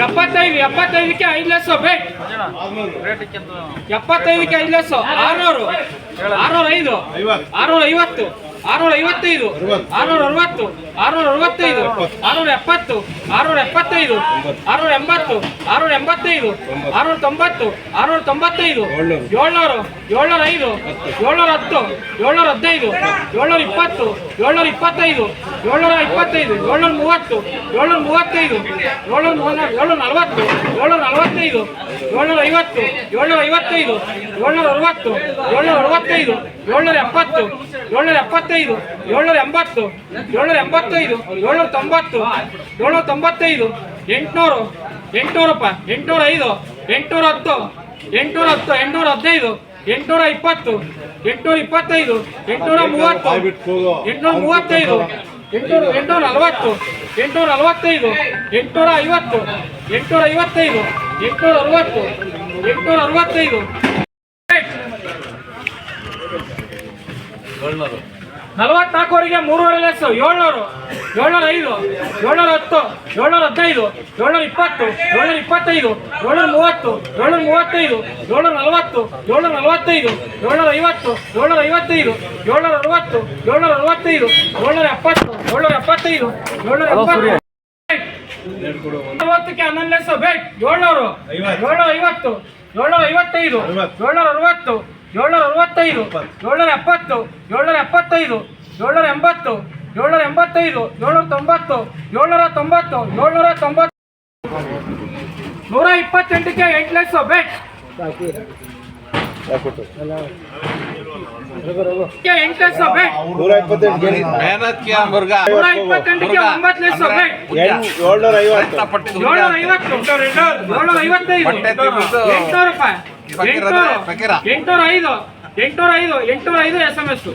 ಎಪ್ಪತ್ತೈದು ಎಪ್ಪತ್ತೈದಕ್ಕೆ ಐದು ಲಕ್ಷ ಬೇಕ್ ಎಪ್ಪತ್ತೈದಕ್ಕೆ ಐದು ಲಕ್ಷ. ಆರ್ನೂರು. ಆರ್ನೂರ ಐದು ಆರ್ನೂರ ಐವತ್ತು ಆರ್ನೂರ ಐವತ್ತೈದು ಆರ್ನೂರ ಅರವತ್ತು ಆರ್ನೂರ ಅರವತ್ತೈದು ಆರ್ನೂರ ಎಪ್ಪತ್ತು ಆರ್ನೂರ ಎಪ್ಪತ್ತೈದು ಆರ್ನೂರ ಎಂಬತ್ತು ಆರ್ನೂರ ಎಂಬತ್ತೈದು ಆರ್ನೂರ ತೊಂಬತ್ತು ಆರ್ನೂರ ತೊಂಬತ್ತೈದು ಏಳ್ನೂರು ಏಳ್ನೂರ ಐದು ಏಳ್ನೂರ ಹತ್ತು ಏಳ್ನೂರ ಹದಿನೈದು ಏಳ್ನೂರ ಇಪ್ಪತ್ತು ಏಳ್ನೂರ ಇಪ್ಪತ್ತೈದು ಏಳ್ನೂರ ಇಪ್ಪತ್ತೈದು ಏಳ್ನೂರ ಮೂವತ್ತು ಏಳ್ನೂರ ಮೂವತ್ತೈದು ಏಳ್ನೂರ ಮೂವತ್ತ ಏಳ್ನೂರ ನಲವತ್ತು ಏಳ್ನೂರ ನಲವತ್ತೈದು ಏಳ್ನೂರ ಐವತ್ತು, ಏಳ್ನೂರ ಐವತ್ತೈದು, ಏಳ್ನೂರ ಅರವತ್ತು, ಏಳ್ನೂರ ಅರವತ್ತೈದು, ಏಳ್ನೂರ ಎಪ್ಪತ್ತು, ಏಳ್ನೂರ ಎಪ್ಪತ್ತೈದು, ಏಳ್ನೂರ ಎಂಬತ್ತು, ಏಳ್ನೂರ ಎಂಬತ್ತೈದು, ಏಳ್ನೂರ ತೊಂಬತ್ತು, ಏಳ್ನೂರ ತೊಂಬತ್ತೈದು, ಎಂಟುನೂರು ಎಂಟುನೂರು ರೂಪಾಯಿ, ಎಂಟುನೂರ ಐದು, ಎಂಟುನೂರ ಹತ್ತು ಎಂಟುನೂರ ಹತ್ತು, ಎಂಟುನೂರ ಹದಿನೈದು, ಎಂಟುನೂರ ಇಪ್ಪತ್ತು, ಎಂಟುನೂರ ಇಪ್ಪತ್ತೈದು, ಎಂಟುನೂರ ಮೂವತ್ತು, ಎಂಟುನೂರ ಮೂವತ್ತೈದು, ಎಂಟುನೂರ ಎಂಟುನೂರ ನಲವತ್ತು, ಎಂಟುನೂರ ನಲವತ್ತೈದು, ಎಂಟುನೂರ ಐವತ್ತು, ಎಂಟುನೂರ ಐವತ್ತೈದು ಎಂಟುನೂರ ಅರವತ್ತು ಎಂಟುನೂರ ಅರವತ್ತೈದು ನಲವತ್ನಾಲ್ಕವರೆಗೆ ಮೂರುವರೆ ಲಕ್ಷ ಏಳ್ನೂರು ಏಳ್ನೂರ ಐದು ಏಳ್ನೂರ ಹತ್ತು ಏಳ್ನೂರ ಹದಿನೈದು ಏಳ್ನೂರ ಇಪ್ಪತ್ತು ಏಳ್ನೂರ ಇಪ್ಪತ್ತೈದು ಏಳ್ನೂರ ಮೂವತ್ತು ಏಳ್ನೂರ ಮೂವತ್ತೈದು ಏಳ್ನೂರ ನಲವತ್ತು ಏಳ್ನೂರ ನಲವತ್ತೈದು ಏಳ್ನೂರ ಐವತ್ತು ಏಳ್ನೂರ ಐವತ್ತೈದು ಏಳ್ನೂರ ಅರವತ್ತು ಏಳ್ನೂರ ಅರವತ್ತೈದು ಏಳ್ನೂರ ಎಪ್ಪತ್ತು ಏಳ್ನೂರ ಎಪ್ಪತ್ತೈದು ಏಳ್ನೂರ ಎಪ್ಪತ್ತು ಅರವತ್ತಕ್ಕೆ ಹನ್ನೊಂದು ಲಕ್ಷ ಬೇಕ್ ಏಳ್ನೂರು ಏಳ್ನೂರ ಐವತ್ತು. ಏಳ್ನೂರ ಐವತ್ತೈದು. ಏಳ್ನೂರ ಅರವತ್ತು. ಏಳ್ನೂರ ಅರವತ್ತೈದು. ಏಳ್ನೂರ ಎಪ್ಪತ್ತು. ಏಳ್ನೂರ ಎಪ್ಪತ್ತೈದು. ಏಳ್ನೂರ ಎಂಬತ್ತು. ಏಳ್ನೂರ ಎಂಬತ್ತೈದು. ಏಳ್ನೂರ ತೊಂಬತ್ತು. ಏಳ್ನೂರ ತೊಂಬತ್ತು. ಏಳ್ನೂರ ತೊಂಬತ್ತು. ನೂರ ಇಪ್ಪತ್ತೆಂಟಕ್ಕೆ ಎಂಟು ಲಕ್ಷ ಬೇಕ್ ಎಂಟು ಐದು. ಎಂಟು ಐದು ಐದು ಎಸ್ ಎಂ ಎಸ್